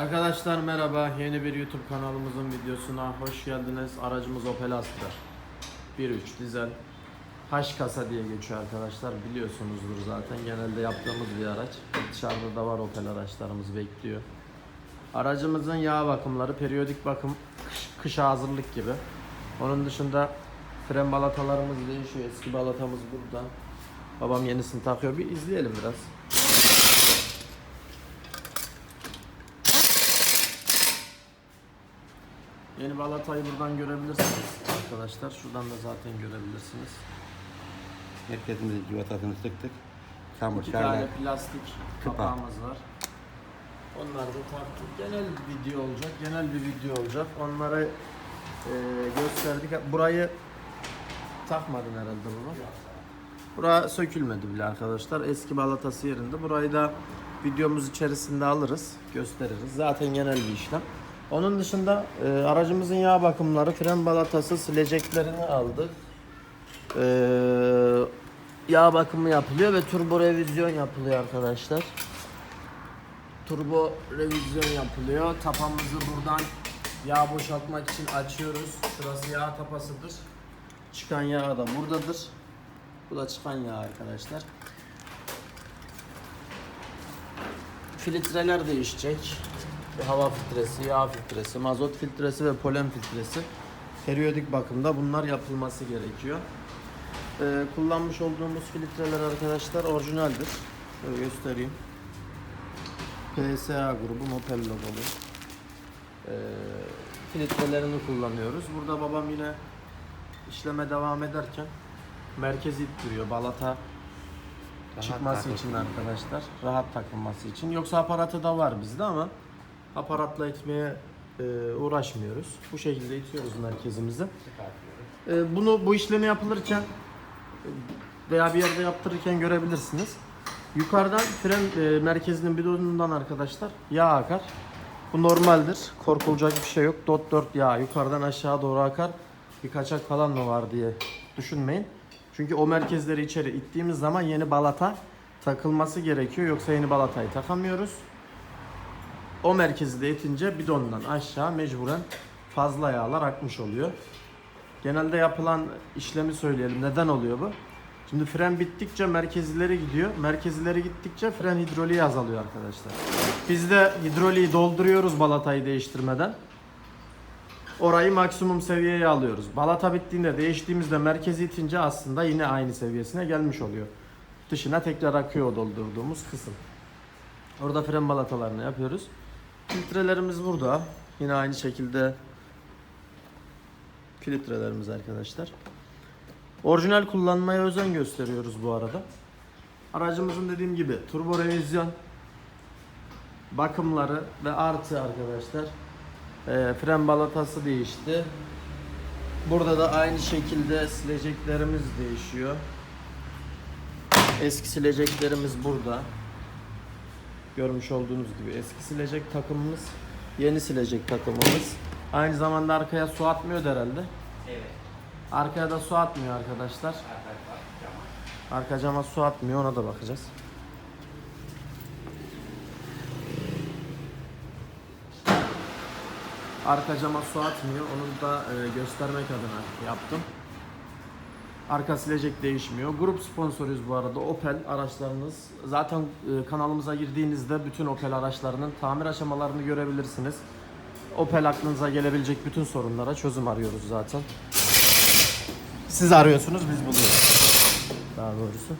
Arkadaşlar merhaba. Yeni bir YouTube kanalımızın videosuna hoş geldiniz. Aracımız Opel Astra. 1.3 dizel. H kasa diye geçiyor arkadaşlar. Biliyorsunuzdur zaten. Genelde yaptığımız bir araç. Dışarıda da var Opel araçlarımız bekliyor. Aracımızın yağ bakımları, periyodik bakım, kış, kışa hazırlık gibi. Onun dışında fren balatalarımız değişiyor. Eski balatamız burada. Babam yenisini takıyor. Bir izleyelim biraz. Yeni balatayı buradan görebilirsiniz arkadaşlar. Şuradan da zaten görebilirsiniz. Merkezimizdeki yuvatasını sıktık. Çamur, İki tane plastik Kıpa. kapağımız var. Onlar da taktık. Genel bir video olacak. Genel bir video olacak. Onları e, gösterdik. Burayı takmadın herhalde bunu. Bura sökülmedi bile arkadaşlar. Eski balatası yerinde. Burayı da videomuz içerisinde alırız. Gösteririz. Zaten genel bir işlem. Onun dışında e, aracımızın yağ bakımları, fren balatası, sileceklerini aldık. E, yağ bakımı yapılıyor ve turbo revizyon yapılıyor arkadaşlar. Turbo revizyon yapılıyor. Tapamızı buradan yağ boşaltmak için açıyoruz. Şurası yağ tapasıdır. Çıkan yağ da buradadır. Bu da çıkan yağ arkadaşlar. Filtreler değişecek. Bir hava filtresi, yağ filtresi, mazot filtresi ve polen filtresi. Periyodik bakımda bunlar yapılması gerekiyor. Ee, kullanmış olduğumuz filtreler arkadaşlar orijinaldir. Şöyle göstereyim. PSA grubu Opel logolu. Ee, filtrelerini kullanıyoruz. Burada babam yine işleme devam ederken merkezi ittiriyor. Balata Rahat çıkması için arkadaşlar. Rahat takılması için. Yoksa aparatı da var bizde ama aparatla itmeye e, uğraşmıyoruz. Bu şekilde itiyoruz merkezimizi. E, bunu bu işlemi yapılırken veya bir yerde yaptırırken görebilirsiniz. Yukarıdan fren e, merkezinin bidonundan arkadaşlar yağ akar. Bu normaldir. Korkulacak bir şey yok. Dot 4 yağ yukarıdan aşağı doğru akar. Bir kaçak falan mı var diye düşünmeyin. Çünkü o merkezleri içeri ittiğimiz zaman yeni balata takılması gerekiyor. Yoksa yeni balatayı takamıyoruz. O merkezi de itince bidondan aşağı mecburen fazla yağlar akmış oluyor. Genelde yapılan işlemi söyleyelim. Neden oluyor bu? Şimdi fren bittikçe merkezileri gidiyor. Merkezileri gittikçe fren hidroliği azalıyor arkadaşlar. Biz de hidroliği dolduruyoruz balatayı değiştirmeden. Orayı maksimum seviyeye alıyoruz. Balata bittiğinde değiştiğimizde merkezi itince aslında yine aynı seviyesine gelmiş oluyor. Dışına tekrar akıyor o doldurduğumuz kısım. Orada fren balatalarını yapıyoruz. Filtrelerimiz burada. Yine aynı şekilde filtrelerimiz arkadaşlar. Orijinal kullanmaya özen gösteriyoruz bu arada. Aracımızın dediğim gibi turbo revizyon bakımları ve artı arkadaşlar e, fren balatası değişti. Burada da aynı şekilde sileceklerimiz değişiyor. Eski sileceklerimiz burada. Görmüş olduğunuz gibi eski silecek takımımız, yeni silecek takımımız. Aynı zamanda arkaya su atmıyor herhalde. Evet. Arkaya da su atmıyor arkadaşlar. Arka cama su atmıyor ona da bakacağız. Arka cama su atmıyor. Onu da e, göstermek adına yaptım. Arka silecek değişmiyor. Grup sponsoruyuz bu arada. Opel araçlarınız. Zaten e, kanalımıza girdiğinizde bütün Opel araçlarının tamir aşamalarını görebilirsiniz. Opel aklınıza gelebilecek bütün sorunlara çözüm arıyoruz zaten. Siz arıyorsunuz, biz buluyoruz. Daha doğrusu.